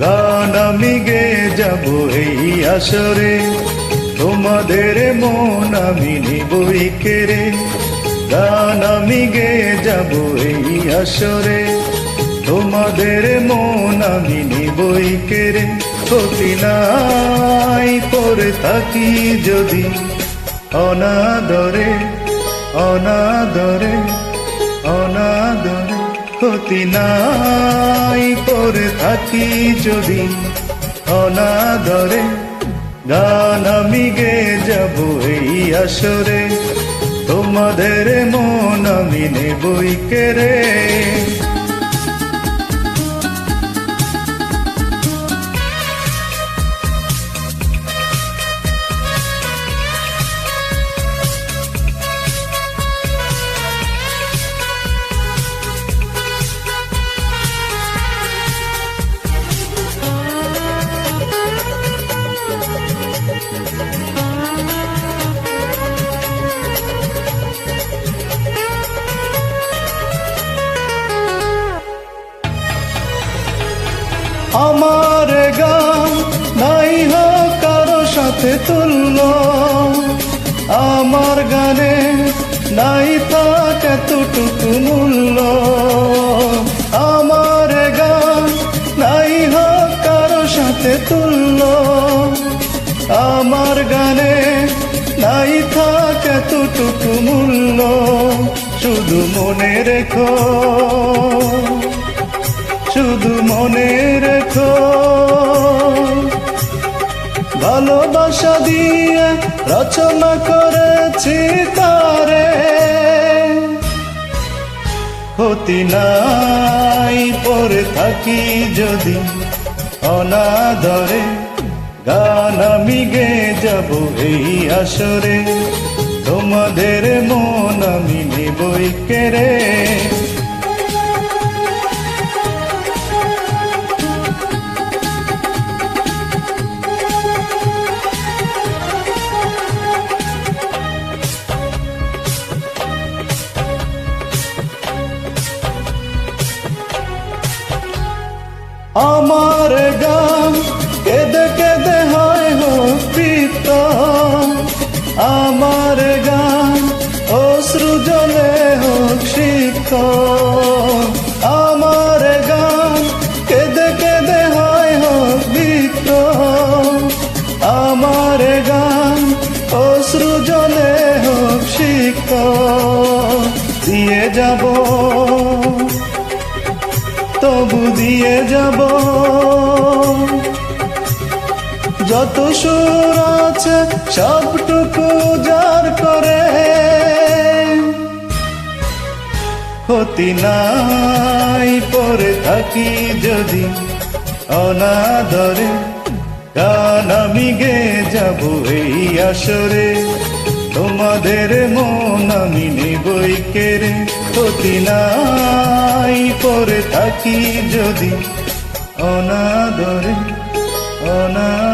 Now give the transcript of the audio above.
গান আমি গে যাব এই আসরে। তোমাদের মন আমি নিবই কেড়ে গান আমি গে যাব এই আসরে। তোমাদের মন আমি নিবই কেড়ে ক্ষতি নাই পরে থাকি যদি। অনাদরে অনাদরে। ক্ষতি নাই করে থাকি যদি অনাদরে গান আমি গে যাব এই আসরে। তোমাদের মন আমি নেবই কেড়ে আমার গান নাই কারও সাথে তুলল আমার গানে নাই থাক এতটুকু মূল্য। আমার গান নাই কারও সাথে তুলল আমার গানে নাই থাক এতটুকু মূল্য। শুধু মনে রেখো। শুধু মনে রেখো। ভালোবাসা দিয়ে রচনা করেছি তারে। ক্ষতি নাই পরে থাকি যদি অনাদরে। গান আমি গে যাব এই আসরে। তোমাদের মন আমি নেবই কেড়ে। আমার গান কেঁদে কেঁদে হয় হোক আমার গান অশ্রু জলে হোক শিক্ষ আমার গান কেঁদে কেঁদে হয় হোক বৃক্ষ আমার গান অশ্রু জলে হোক শিক্ষ দিয়ে যাব তবু দিয়ে যাব। যত সুর আছে, সবটুকু যার করে। ক্ষতি নাই পরে থাকি যদি অনাদরে, গান আমি গে যাব এই আসরে। তোমাদের মন আমি নেবই কেড়ে ক্ষতি নাই পরে থাকি যদি অনাদরে অনাদরে।